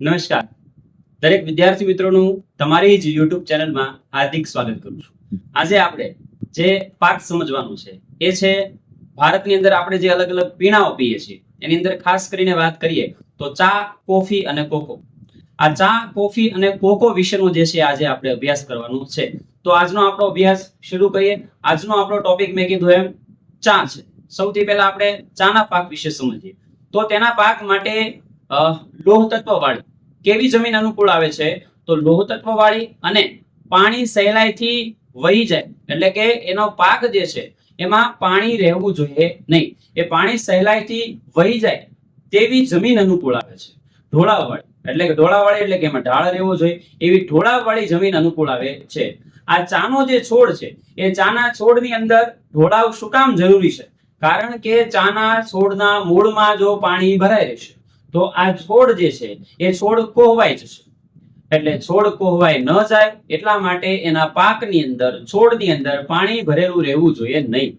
નમસ્કાર. દરેક વિદ્યાર્થી મિત્રોનું તમારી જ યુટ્યુબ ચેનલમાં હાર્દિક સ્વાગત કરું છું. આજે આપણે જે પાઠ સમજવાનું છે, એ છે ભારતની અંદર આપણે જે અલગ અલગ પીણાઓ પીએ છીએ, એની અંદર ખાસ કરીને વાત કરીએ તો ચા, કોફી અને કોકો. આ ચા, કોફી અને કોકો વિશેનો જે છે આજે આપણે અભ્યાસ કરવાનો છે. તો આજનો આપણો અભ્યાસ શરૂ કરીએ. આજનો આપણો ટોપિક મેં કીધું એમ, ચા છે. સૌથી પહેલા આપણે ચાના પાક વિશે સમજીએ. તો તેના પાક માટે લોહ તત્વવાળી કેવી જમીન અનુકૂળ આવે છે? તો લોહ તત્વવાળી અને પાણી સહેલાઈથી વહી જાય. એટલે કે એનો પાક જે છે, એમાં પાણી રહેવું જોઈએ નહીં. એ પાણી સહેલાઈથી વહી જાય તેવી જમીન અનુકૂળ આવે છે. ઢોળાવવાળી, એટલે કે ઢોળાવવાળી એટલે કે એમાં ઢાળ રહેવો જોઈએ, એવી ઢોળાવવાળી જમીન અનુકૂળ આવે છે. આ ચાનો જે છોડ છે, એ ચાના છોડની અંદર ઢોળાવ શું કામ જરૂરી છે? કારણ કે ચાના છોડના મૂળમાં જો પાણી ભરાઈ રહેશે તો આ છોડ જે છે, એ છોડ કોહવાઈ જશે એટલે છોડ કોહવાઈ ન જાય, એટલા માટે એના પાકની અંદર, છોડની અંદર પાણી ભરેલું રહેવું જોઈએ નહીં.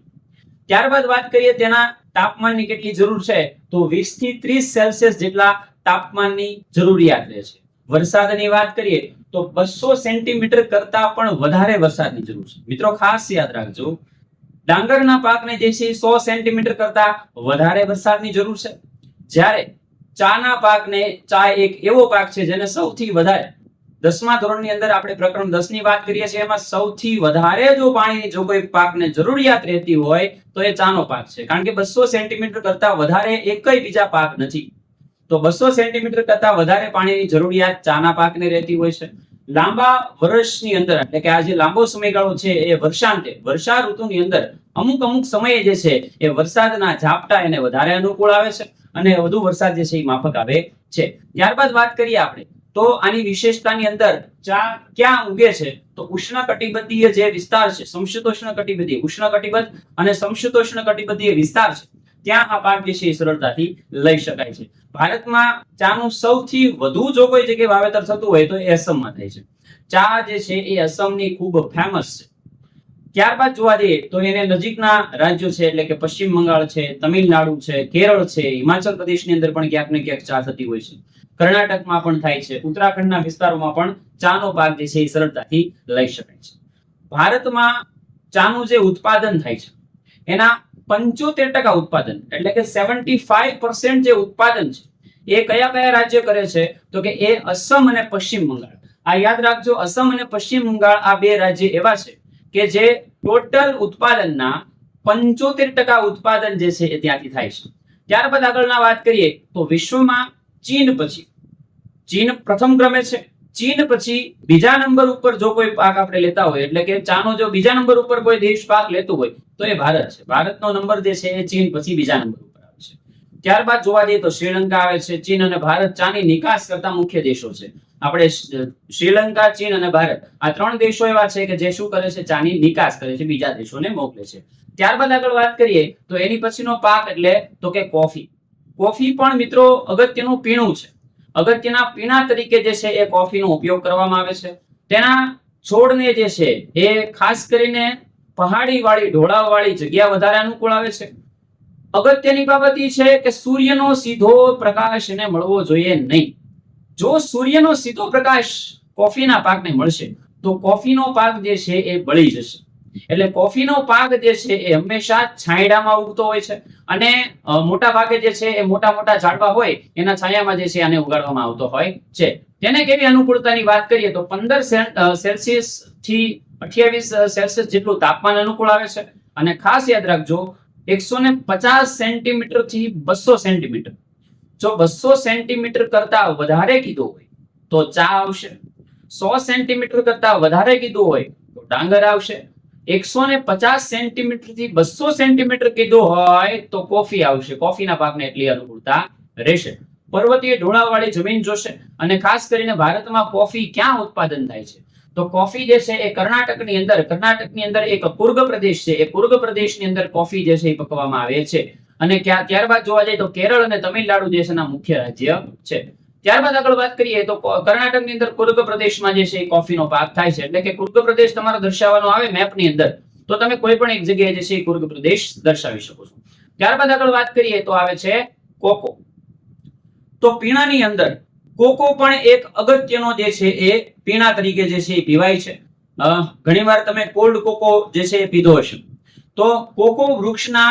ત્યારબાદ વાત કરીએ તેના તાપમાનની કેટલી જરૂર છે, તો 20 થી ત્રીસ સેલ્સિયસ જેટલા તાપમાનની જરૂરિયાત રહે છે. વરસાદની વાત કરીએ, તો બસો સેન્ટીમીટર કરતા પણ વધારે વરસાદની જરૂર છે. મિત્રો, ખાસ યાદ રાખજો ડાંગરના પાકને જે છે સો સેન્ટીમીટર કરતા વધારે વરસાદની જરૂર છે. જ્યારે ચાના પાકને ચા એક એવો પાક છે જેને સૌથી વધારે દસમા ધોરણની અંદર આપણે પ્રકરણ દસની વાત કરીએ છીએ, એમાં સૌથી વધારે જો પાણીની જો કોઈ પાકને જરૂરિયાત રહેતી હોય તો એ ચાનો પાક છે. કારણ કે બસો સેન્ટીમીટર કરતા વધારે એકય બીજા પાક નથી. તો બસો સેન્ટીમીટર કરતા વધારે પાણીની જરૂરિયાત ચાના પાકને રહેતી હોય છે. લાંબા વર્ષની અંદર, એટલે કે આ જે લાંબો સમયગાળો છે એ વર્ષાંતે, વર્ષા ઋતુની અંદર અમુક અમુક સમયે જે છે એ વરસાદના ઝાપટા એને વધારે અનુકૂળ આવે છે અને વધુ વરસાદ જે છે એ માફક આવે છે. ત્યારબાદ વાત કરીએ આપણે, તો આની વિશેષતાની અંદર ચા ક્યાં ઉગે છે? તો ઉષ્ણ કટિબંધીય જે વિસ્તાર છે સમશીતોષ્ણ કટિબંધીય ઉષ્ણ કટિબંધ અને સમશીતોષ્ણ કટિબંધીય વિસ્તાર છે. ત્યાં આ પાક જે છે સરળતાથી લઈ શકાય છે. ભારતમાં ચાનું સૌથી વધુ જો કોઈ જગ્યાએ વાવેતર થતું હોય તો એ અસમમાં થાય છે. ચા જે છે એ અસમની ખૂબ ફેમસ છે. ત્યારબાદ જોવા જઈએ તો એને નજીકના રાજ્યો છે, એટલે કે પશ્ચિમ બંગાળ છે, તમિલનાડુ છે, કેરળ છે, હિમાચલ પ્રદેશની અંદર પણ ક્યાંક ને ક્યાંક ચા થતી હોય છે. કર્ણાટકમાં પણ થાય છે. ઉત્તરાખંડના વિસ્તારોમાં પણ ચાનો પાક જે છે એ સરળતાથી લઈ શકાય છે. ભારતમાં ચાનું જે ઉત્પાદન થાય છે, એના પંચોતેર ટકા ઉત્પાદન, એટલે કે સેવન્ટી ફાઈવ પર્સન્ટ જે ઉત્પાદન છે, એ કયા કયા રાજ્ય કરે છે? તો કે એ અસમ અને પશ્ચિમ બંગાળ. આ યાદ રાખજો, અસમ અને પશ્ચિમ બંગાળ આ બે રાજ્ય એવા છે કે જે ટોટલ ઉત્પાદનના પંચોતેર ટકા ઉત્પાદન જે છે એ ત્યાંથી થાય છે. ત્યારબાદ આગળના વાત કરીએ તો વિશ્વમાં ચીન પછી. ચીન પ્રથમ ક્રમે છે. ચીન પછી બીજા નંબર ઉપર જો કોઈ પાક આપણે લેતા હોય, એટલે કે ચાનો જો બીજા નંબર ઉપર કોઈ દેશ પાક લેતું હોય તો એ ભારત છે. ભારતનો નંબર જે છે એ ચીન પછી બીજા નંબર ઉપર આવે છે. ત્યારબાદ જોવા જઈએ તો શ્રીલંકા આવે છે. ચીન અને ભારત ચાની નિકાસ કરતા મુખ્ય દેશો છે. આપણે શ્રીલંકા, ચીન અને ભારત આ ત્રણ દેશો એવા છે કે જે શું કરે છે? ચાની નિકાસ કરે છે, બીજા દેશોને મોકલે છે. ત્યારબાદ આગળ વાત કરીએ તો એની પછીનો પાક એટલે તો કે કોફી. કોફી પણ મિત્રો અગત્યનું પીણું છે. અગત્યના પીણા તરીકે જે છે એ કોફીનો ઉપયોગ કરવામાં આવે છે. તેના છોડને જે છે એ ખાસ કરીને પહાડી વાળી ઢોળાવ વાળી જગ્યા વધારે અનુકૂળ આવે છે. અગત્યની બાબત છે કે સૂર્યનો સીધો પ્રકાશ એને મળવો જોઈએ નહીં. જો સૂર્યનો સીધો પ્રકાશ કોફીના પાકને મળશે, તો કોફીનો પાક જે છે એ બળી જશે. એટલે કોફીનો પાક જે છે એ હંમેશા છાંયડામાં ઉગતો હોય છે અને મોટા ભાગે જે છે એ મોટા મોટા ઝાડવા હોય, એના છાયામાં જે છે આને ઉગાડવામાં આવતો હોય છે. તેને કેવી અનુકૂળતાની વાત કરીએ તો પંદર સેલ્સિયસથી અઠ્યાવીસ સેલ્સિયસ જેટલું તાપમાન અનુકૂળ આવે છે. અને ખાસ યાદ રાખજો એકસો ને પચાસ સેન્ટીમીટરથી બસો સેન્ટીમીટર. જો બસો સેન્ટીમીટર કરતા વધારે કીધું હોય, તો ચા આવશે. સો સેન્ટીમીટર કરતા વધારે કીધું હોય, તો ડાંગર આવશે. એકસો ને પચાસ સેન્ટીમીટરથી બસો સેન્ટીમીટર કીધું હોય, તો કોફી આવશે. કોફીના પાકને એટલી અનુકૂળતા રહેશે. પર્વતીય ઢોળાવાળી જમીન જોશે. અને ખાસ કરીને ભારતમાં કોફી ક્યાં ઉત્પાદન થાય છે? તો કોફી જે છે એ કર્ણાટકની અંદર કર્ણાટકની અંદર એક કુર્ગ પ્રદેશ છે. એ કુર્ગ પ્રદેશની અંદર કોફી જે છે એ પકવામાં આવે છે. અને ત્યારબાદ જોવા જઈએ તો કેરળ અને તમિલનાડુ જે મુખ્ય રાજ્ય છે. ત્યારબાદ આગળ વાત કરીએ તો કર્ણાટકની અંદર કુર્ગ પ્રદેશમાં જે છે એ કોફીનો પાક થાય છે. એટલે કે કુર્ગ પ્રદેશ તમારો દર્શાવવાનો આવે મેપની અંદર. તો તમે કોઈ પણ એક જગ્યાએ જે છે એ કુર્ગ પ્રદેશ દર્શાવી શકો છો. ત્યારબાદ આગળ વાત કરીએ તો આવે છે કોકો. તો પીણાની અંદર કોકો પણ એક અગત્યનો જે છે એ પીણા તરીકે જે છે એ પીવાય છે. ઘણીવાર તમે કોલ્ડ કોકો જે છે એ પીધો હશે. તો કોકો વૃક્ષના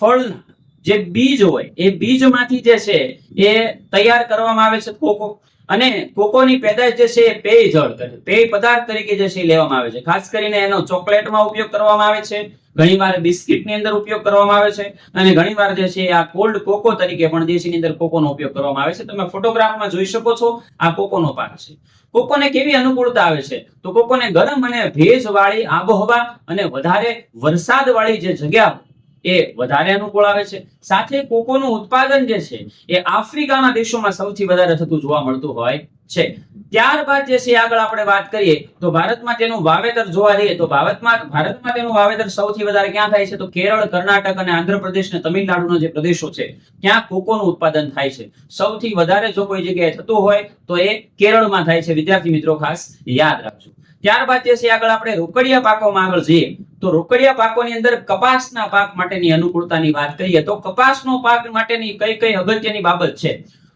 ફળના જે બીજ હોય, એ બીજમાંથી જે છે, એ તૈયાર કરવામાં આવે છે કોકો. અને કોકોની પેદાશ જે છે, એ પેય જળ પેય પદાર્થ તરીકે જે છે લેવામાં આવે છે. ખાસ કરીને એનો ચોકલેટમાં ઉપયોગ કરવામાં આવે છે, ઘણીવાર બિસ્કિટની અંદર ઉપયોગ કરવામાં આવે છે, અને ઘણીવાર જે છે, આ કોલ્ડ કોકો તરીકે પણ એની અંદર કોકોનો ઉપયોગ કરવામાં આવે છે. તમે ફોટોગ્રાફમાં જોઈ શકો છો, આ કોકોનો પાક છે. કોકોને કેવી અનુકૂળતા આવે છે? તો કોકોને ગરમ અને ભેજવાળી આબોહવા અને વધારે વરસાદવાળી જે જગ્યા એ વધારે અનુકૂળ આવે છે. સાથે કોકોનું ઉત્પાદન જે છે, એ આફ્રિકાના દેશોમાં સૌથી વધારે થતું જોવા મળતું હોય છે. ત્યારબાદ જે છે આગળ આપણે વાત કરીએ, તો ભારતમાં તેનું વાવેતર જોવા જઈએ, તો ભારતમાં ભારતમાં તેનું વાવેતર સૌથી વધારે ક્યાં થાય છે? તો કેરળ, કર્ણાટક અને આંધ્રપ્રદેશ અને તમિલનાડુના જે પ્રદેશો છે, ત્યાં કોકોનું ઉત્પાદન થાય છે. સૌથી વધારે જો કોઈ જગ્યાએ થતું હોય, તો એ કેરળમાં થાય છે. વિદ્યાર્થી મિત્રો, ખાસ યાદ રાખજો. ત્યારબાદ જે છે આગળ આપણે રોકડિયા પાકોમાં આગળ જઈએ, તો રોકડિયા પાકોની અંદર કપાસના પાક માટેની અનુકૂળતાની વાત કરીએ, તો કપાસનો પાક માટેની કઈ કઈ અગત્યની બાબત છે?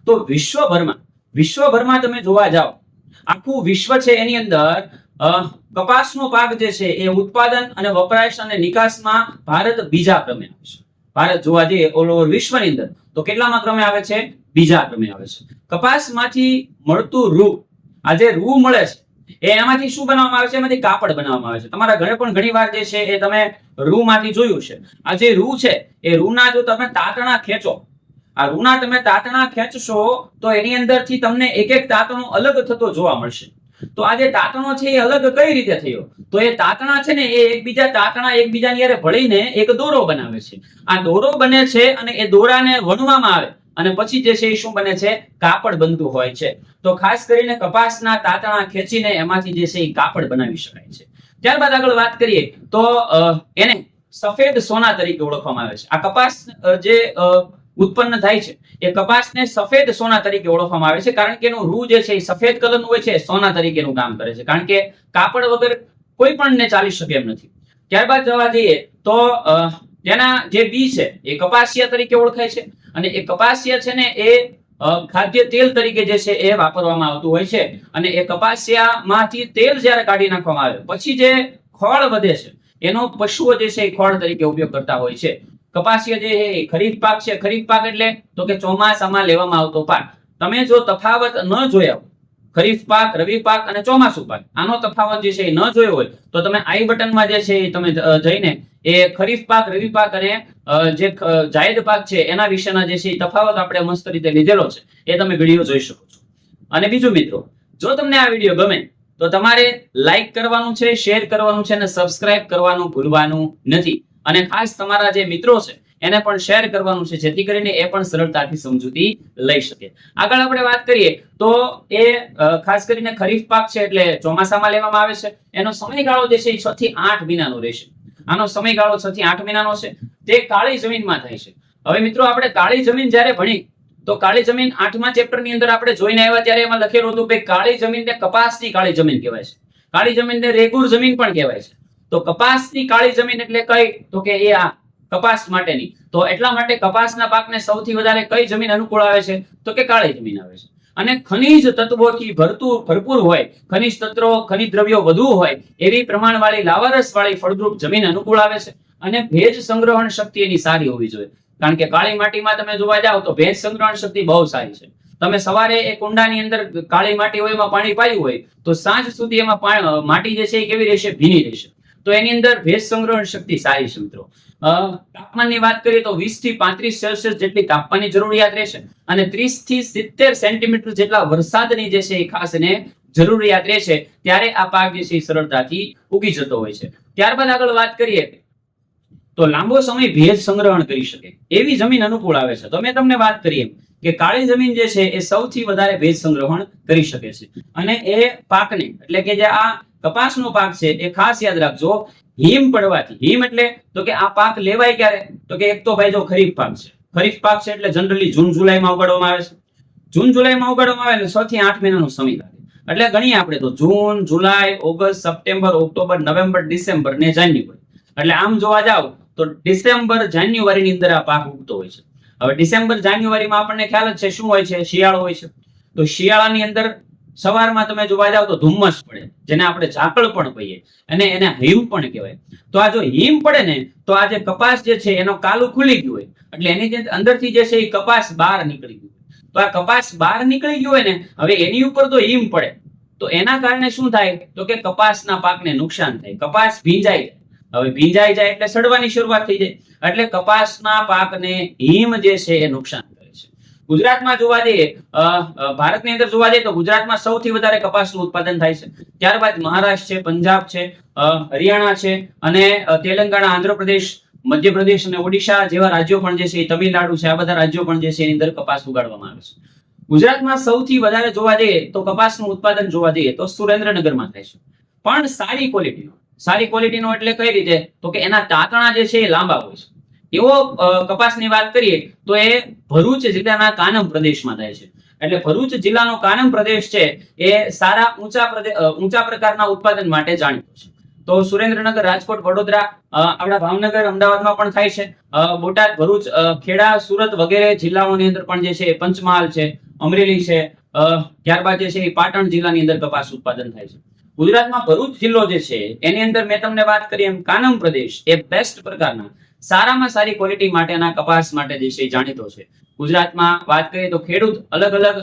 તો વિશ્વભરમાં વિશ્વભરમાં તમે જોવા જાઓ, આખું વિશ્વ છે એની અંદર કપાસનો પાક જે છે એ ઉત્પાદન અને વપરાશ અને નિકાસમાં ભારત બીજા ક્રમે આવે છે. ભારત જોવા જઈએ ઓલ ઓવર વિશ્વની અંદર, તો કેટલામાં ક્રમે આવે છે? બીજા ક્રમે આવે છે. કપાસમાંથી મળતું રૂ આ જે રૂ મળે છે. એ એમાંથી શું બનાવવામાં આવે છે? એમાંથી કાપડ બનાવવામાં આવે છે. તમારા ઘરે પણ ઘણી વાર જે છે એ તમે રૂ માંથી જોયું છે. આ જે રૂ છે, એ રૂના જો તમે તાતણા ખેંચો, આ રૂના તમે તાતણા ખેંચશો, તો એની અંદરથી તમને એક એક તાતણો અલગ થતો જોવા મળશે. તો આ જે તાતણો છે એ અલગ કઈ રીતે થયો? તો એ તાતણા છે ને, એ એકબીજા તાતણા એકબીજાની હારે ભળીને એક દોરો બનાવે છે. આ દોરો બને છે અને એ દોરાને વણવામાં આવે. અને પછી જે છે એ શું બને છે? કાપડ બનતું હોય છે. તો ખાસ કરીને કપાસના તાતણા ખેંચીને એમાંથી જે છે એ કાપડ બનાવી શકાય છે. ત્યારબાદ આગળ વાત કરીએ તો એને સફેદ સોના તરીકે ઓળખવામાં આવે છે. આ કપાસ જે ઉત્પન્ન થાય છે, એ કપાસને સફેદ સોના તરીકે ઓળખવામાં આવે છે. કારણ કે એનું રૂ જે છે એ સફેદ કલરનું હોય છે સોના તરીકેનું કામ કરે છે. કારણ કે કાપડ વગર કોઈ પણ ને ચાલી શકે એમ નથી. ત્યારબાદ જવા જઈએ તો તેના જે બી છે, એ કપાસિયા તરીકે ઓળખાય છે. અને એ કપાસિયા છે ને એ ખાદ્ય તેલ તરીકે જે છે એ વાપરવામાં આવતું હોય છે. અને એ કપાસિયામાંથી તેલ જ્યારે કાઢી નાખવામાં આવે, પછી જે ખોળ વધે છે, એનો પશુઓ જે છે એ ખોળ તરીકે ઉપયોગ કરતા હોય છે. કપાસિયા જે ખરીફ પાક છે, ખરીફ પાક એટલે તો કે ચોમાસામાં લેવામાં આવતો પાક. તમે જો તફાવત ન જોયા ખરીફ પાક, રવિ પાક અને ચોમાસુ પાક. આનો તફાવત જે છે એ ન જોયો હોય, તો તમે આઈ બટનમાં જે છે એ તમે જઈને એ ખરીફ પાક, રવિ પાક અને જે જાયદ પાક છે, એના વિશેના જે છે એ તફાવત આપણે મસ્ત રીતે લીધેલો છે. એ તમે વીડિયો જોઈ શકો છો. અને બીજું મિત્રો, જો તમને આ વીડિયો ગમે, તો તમારે લાઈક કરવાનું છે, શેર કરવાનું છે અને સબસ્ક્રાઇબ કરવાનું ભૂલવાનું નથી. અને ખાસ તમારા જે મિત્રો છે એને પણ શેર કરવાનું છે, જેથી કરીને એ પણ સરળતાથી સમજૂતી લઈ શકે. આગળ આપણે વાત કરીએ, તો એ ખાસ કરીને ખરીફ પાક છે એટલે ચોમાસામાં લેવામાં આવે છે. એનો સમયગાળો જે છે એ છ થી આઠ મહિનાનો રહેશે. આનો સમયગાળો છ થી આઠ મહિનાનો છે. તે કાળી જમીનમાં થાય છે. હવે મિત્રો, આપણે કાળી જમીન જ્યારે ભણી, તો કાળી જમીન આઠમા ચેપ્ટરની અંદર આપણે જોઈને આવ્યા ત્યારે એમાં લખેલું હતું કે કાળી જમીનને કપાસની કાળી જમીન કહેવાય છે. કાળી જમીનને રેગુર જમીન પણ કહેવાય છે. તો કપાસની કાળી જમીન એટલે કઈ? તો કે એ આ કપાસ માટેની. તો એટલા માટે કપાસના પાકને સૌથી વધારે કઈ જમીન અનુકૂળ આવે છે? તો કે કાળી જમીન આવે છે. અને ખનિજ તત્વોથી ભરતું, ભરપૂર હોય, ખનિજ તત્વો, ખનિજ દ્રવ્યો વધુ હોય, એવી પ્રમાણવાળી લાવારસ વાળી ફળદ્રુપ જમીન અનુકૂળ આવે છે. અને ભેજ સંગ્રહણ શક્તિ એની સારી હોવી જોઈએ. કારણ કે કાળી માટીમાં તમે જોવા જાઓ તો ભેજ સંગ્રહણ શક્તિ બહુ સારી છે. તમે સવારે એ કુંડાની અંદર કાળી માટી હોય એમાં પાણી પાયું હોય, તો સાંજ સુધી એમાં માટી જે છે એ કેવી રહેશે? ભીની રહેશે. તો એની અંદર ભેજ સંગ્રહણ શક્તિ સારી છે મિત્રો. તાપમાનની વાત કરીએ તો વીસથી પાંત્રીસ સેલ્સિયસ જેટલી તાપમાનની જરૂરિયાત રહેશે અને ત્રીસથી સિત્તેર સેન્ટીમીટર જેટલા વરસાદની જે છે એ ખાસ એને જરૂરિયાત રહેશે. ત્યારે આ પાક જે છે સરળતાથી ઉગી જતો હોય છે. ત્યારબાદ આગળ વાત કરીએ તો લાંબો સમય ભેજ સંગ્રહણ કરી શકે. એવી જમીન અનુકૂળ આવે છે. તો મેં તમને વાત કરી એમ કે કાળી જમીન જે છે, એ સૌથી વધારે ભેજ સંગ્રહણ કરી શકે છે. અને એ પાકને, એટલે કે જે આ કપાસનો પાક છે, એ ખાસ યાદ રાખજો, હિમ પડવાથી. હિમ એટલે તો કે આ પાક લેવાય ક્યારે? તો કે એક તો ભાઈ જો ખરીફ પાક છે. ખરીફ પાક છે એટલે જનરલી જૂન, જુલાઈમાં ઉગાડવામાં આવે છે. જૂન, જુલાઈમાં ઉગાડવામાં આવે એટલે છ થી આઠ મહિનાનો સમય લાગે. એટલે ગણીએ આપણે તો જૂન, જુલાઈ, August, September, October, November, December ને જાન્યુઆરી. એટલે આમ જોવા જાવ તો ડિસેમ્બર, જાન્યુઆરીની અંદર આ પાક ઉગતો હોય છે. હવે ડિસેમ્બર, જાન્યુઆરીમાં આપણને ખ્યાલ જ છે શું હોય છે? શિયાળો હોય છે. તો શિયાળાની અંદર સવારમાં તમે જોવા જાવ તો ધુમ્મસ પડે, જેને આપણે ઝાકળ પણ કહીએ, અને એને હિમ પણ કહેવાય. તો આ જો હિમ પડે ને, તો આ જે કપાસ જે છે એનો કાલું ખુલી ગયું હોય. એટલે એની જે અંદરથી જે છે એ કપાસ બહાર નીકળી ગયું. તો આ કપાસ બહાર નીકળી ગયું હોય ને, હવે એની ઉપર તો હિમ પડે. તો એના કારણે શું થાય? તો કે કપાસના પાકને નુકસાન થાય. કપાસ ભીંજાઈ જાય હવે ભીંજાઈ જાય એટલે સડવાની શરૂઆત થઈ જાય. એટલે કપાસના પાકને હિમ જે છે એ નુકસાન કરે છે. ગુજરાતમાં જોવા જઈએ ભારતની અંદર જોવા જઈએ તો ગુજરાતમાં સૌથી વધારે કપાસનું ઉત્પાદન થાય છે. ત્યારબાદ મહારાષ્ટ્ર છે, પંજાબ છે હરિયાણા છે અને તેલંગાણા, આંધ્રપ્રદેશ, મધ્યપ્રદેશ અને ઓડિશા જેવા રાજ્યો પણ જે છે તમિલનાડુ છે, આ બધા રાજ્યો પણ જે છે એની અંદર કપાસ ઉગાડવામાં આવે છે. ગુજરાતમાં સૌથી વધારે જોવા જઈએ તો કપાસનું ઉત્પાદન જોવા જઈએ તો સુરેન્દ્રનગરમાં થાય છે. પણ સારી ક્વોલિટીનો સારી ક્વોલિટીનો એટલે કઈ રીતે? તો કે એના તાંતણા જે છે એ લાંબા હોય છે. એવો કપાસની વાત કરીએ, તો એ ભરૂચ જિલ્લાના કાનમ પ્રદેશમાં થાય છે. એટલે ભરૂચ જિલ્લાનો કાનમ પ્રદેશ છે એ સારા ઊંચા ઊંચા પ્રકારના ઉત્પાદન માટે જાણીતો છે. તો સુરેન્દ્રનગર, રાજકોટ, વડોદરા આપણા ભાવનગર, અમદાવાદમાં પણ થાય છે. બોટાદ, ભરૂચ ખેડા, સુરત વગેરે જિલ્લાઓની અંદર પણ જે છે પંચમહાલ છે, અમરેલી છે ત્યારબાદ જે છે એ પાટણ જિલ્લાની અંદર કપાસ ઉત્પાદન થાય છે. ગુજરાતમાં ભરૂચ જિલ્લો જે છે, એની અંદર મેં તમને વાત કરી એમ કાનમ પ્રદેશ એ બેસ્ટ પ્રકારના, સારામાં સારી ક્વોલિટી માટેના કપાસ માટે જે છે જાણીતો છે. ગુજરાતમાં વાત કરીએ તો ખેડૂત અલગ અલગ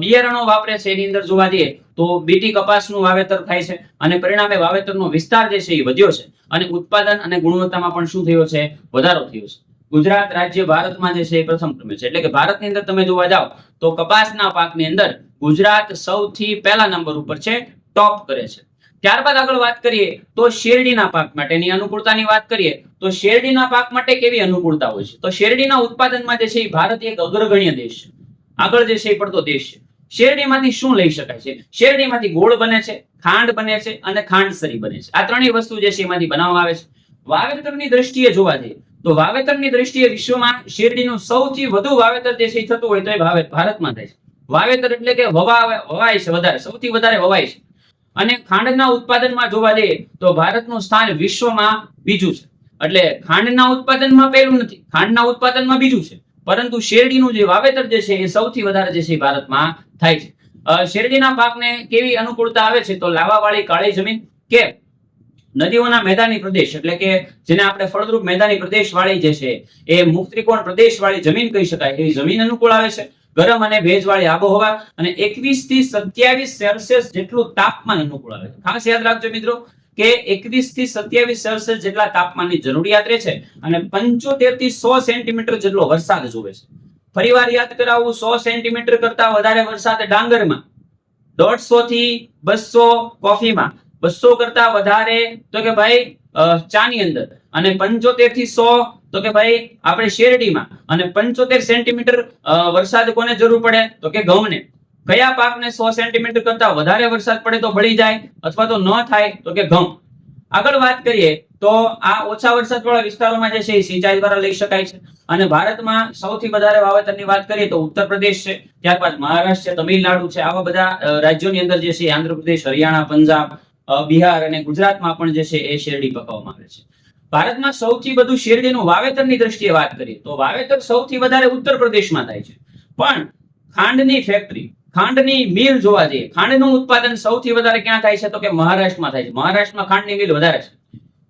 બિયારણો વાપરે છે એની અંદર જોવા જઈએ તો બીટી કપાસનું વાવેતર થાય છે અને પરિણામે વાવેતરનો વિસ્તાર જે છે એ વધ્યો છે અને ઉત્પાદન અને ગુણવત્તામાં પણ શું થયો છે? વધારો થયો છે. ગુજરાત રાજ્ય ભારતમાં જે છે એ પ્રથમ ક્રમે છે. એટલે કે ભારતની અંદર તમે જોવા જાઓ તો કપાસના પાકની અંદર ગુજરાત સૌથી પહેલા નંબર ઉપર છે ટોપ કરે છે. ત્યારબાદ આગળ વાત કરીએ તો શેરડીના પાક માટેની અનુકૂળતાની વાત કરીએ તો શેરડીના પાક માટે કેવી અનુકૂળતા હોય છે? તો શેરડીના ઉત્પાદનમાં જે છે એ ભારત એક અગ્રગણ્ય દેશ છે. આગળ જે છે એ પડતો દેશ છે. શેરડીમાંથી શું લઈ શકાય છે? શેરડીમાંથી ગોળ બને છે, ખાંડ બને છે અને ખાંડસરી બને છે. આ ત્રણેય વસ્તુ જે છે એમાંથી બનાવવામાં આવે છે. વાવેતરની દ્રષ્ટિએ જોવા જઈએ તો વાવેતરની દ્રષ્ટિએ વિશ્વમાં શેરડીનું સૌથી વધુ વાવેતર જે છે થતું હોય તો એ ભારતમાં થાય છે. વાવેતર એટલે કે વવા વવાય છે વધારે, સૌથી વધારે વવાય છે. અને ખાંડના ઉત્પાદનમાં જોવા જઈએ તો ભારતનું સ્થાન વિશ્વમાં બીજું છે. એટલે ખાંડના ઉત્પાદનમાં પહેલું નથી, ખાંડના ઉત્પાદનમાં બીજું છે. પરંતુ શેરડીનું જે વાવેતર જે છે એ સૌથી વધારે જે છે ભારતમાં થાય છે. શેરડીના પાકને કેવી અનુકૂળતા આવે છે તો લાવાવાળી કાળી જમીન કે નદીઓના મેદાની પ્રદેશ, એટલે કે જેને આપણે ફળદ્રુપ મેદાની પ્રદેશ વાળી જે છે એ મુખ ત્રિકોણ પ્રદેશ વાળી જમીન કહી શકાય, એવી જમીન અનુકૂળ આવે છે. ગરમ અને ભેજવાળી આબોહવા અને એકવીસથી સત્યાવીસ સેલ્સિયસ જેટલું તાપમાન અનુકૂળ આવે ખાસ યાદ રાખજો મિત્રો કે એકવીસથી સત્યાવીસ સેલ્સિયસ જેટલા તાપમાનની જરૂરિયાત રહે છે અને પંચોતેરથી સો સેન્ટીમીટર જેટલો વરસાદ જોવે છે. ફરીવાર યાદ કરાવું, સો સેન્ટીમીટર કરતા વધારે વરસાદ ડાંગરમાં દોઢસો થી બસો કોફીમાં, બસો કરતા વધારે, તો કે ભાઈ ચાની અંદર અને પંચોતેરથી સો તો કે ભાઈ, આપણે શેરડીમાં અને પંચોતેર સેન્ટીમીટર વરસાદ કોને જરૂર પડે? તો કે ઘઉંને. કયા પાકને સો સેન્ટીમીટર કરતા વધારે વરસાદ પડે તો ભળી જાય અથવા તો ન થાય તો કે ઘઉં. આગળ વાત કરીએ તો આ ઓછા વરસાદ વાળા વિસ્તારોમાં જે છે સિંચાઈ દ્વારા લઈ શકાય છે. અને ભારતમાં સૌથી વધારે વાવેતરની વાત કરીએ તો ઉત્તર પ્રદેશ છે, ત્યારબાદ મહારાષ્ટ્ર છે, તમિલનાડુ છે, આવા બધા રાજ્યોની અંદર જે છે આંધ્રપ્રદેશ, હરિયાણા, પંજાબ બિહાર અને ગુજરાતમાં પણ જે છે એ શેરડી પકવવામાં આવે છે. ભારતમાં સૌથી વધુ શેરડીનું વાવેતરની દ્રષ્ટિએ વાત કરીએ તો વાવેતર સૌથી વધારે ઉત્તર પ્રદેશમાં થાય છે. પણ ખાંડની ફેક્ટરી ખાંડની મિલ જોવા જઈએ, ખાંડનું ઉત્પાદન સૌથી વધારે ક્યાં થાય છે? તો કે મહારાષ્ટ્રમાં થાય છે. મહારાષ્ટ્રમાં ખાંડની મિલ વધારે છે.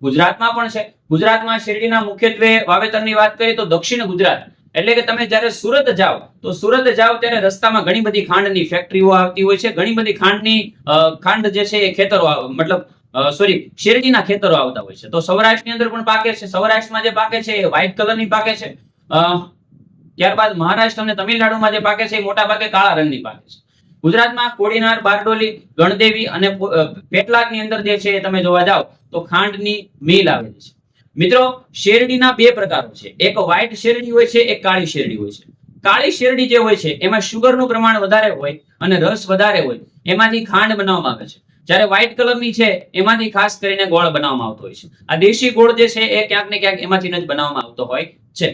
ગુજરાતમાં પણ છે. ગુજરાતમાં શેરડીના મુખ્યત્વે વાવેતરની વાત કરીએ તો દક્ષિણ ગુજરાત. એટલે કે તમે જ્યારે સુરત જાઓ, તો સુરત જાઓ ત્યારે રસ્તામાં ઘણી બધી ખાંડની ફેક્ટરીઓ આવતી હોય છે. ઘણી બધી ખાંડની ખાંડ જે છે એ ખેતરો, મતલબ સોરી શેરડીના ખેતરો આવતા હોય છે. તો સૌરાષ્ટ્રની અંદર પણ પાકે છે. સૌરાષ્ટ્રમાં જે પાકે છે એ વ્હાઇટ કલરની પાકે છે. ત્યારબાદ મહારાષ્ટ્ર અને તમિલનાડુમાં જે પાકે છે એ મોટા ભાગે કાળા રંગની પાકે છે. ગુજરાતમાં કોડીનાર, બારડોલી, ગણદેવી અને પેટલાકની અંદર જે છે તમે જોવા જાઓ, તો ખાંડની મિલ આવેલી છે. મિત્રો, શેરડીના બે પ્રકારો છે. એક વ્હાઇટ શેરડી હોય છે, એક કાળી શેરડી હોય છે. કાળી શેરડી જે હોય છે, એમાં શુગરનું પ્રમાણ વધારે હોય અને રસ વધારે હોય. એમાંથી ખાંડ બનાવવામાં આવે છે. જ્યારે વ્હાઇટ કલરની છે, એમાંથી ખાસ કરીને ગોળ બનાવવામાં આવતો હોય છે. આ દેશી ગોળ જે છે, એ ક્યાંક ને ક્યાંક એમાંથી જ બનાવવામાં આવતો હોય છે.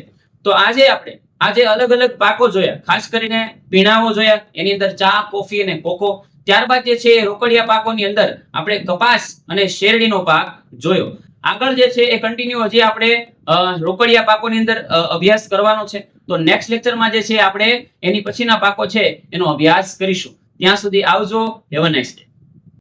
તો આજે આપણે, આજે અલગ અલગ પાકો જોયા, ખાસ કરીને પીણાઓ જોયા, એની અંદર ચા, કોફી અને કોકો. ત્યારબાદ જે છે રોકડિયા પાકોની અંદર આપણે કપાસ અને શેરડીનો પાક જોયો. આગળ જે છે, એ કન્ટિન્યુ હજી આપણે રોકડિયા પાકોની અંદર અભ્યાસ કરવાનો છે. તો નેક્સ્ટ લેક્ચરમાં જે છે, આપણે એની પછીના પાકો છે, એનો અભ્યાસ કરીશું. ત્યાં સુધી આવજો. Have a next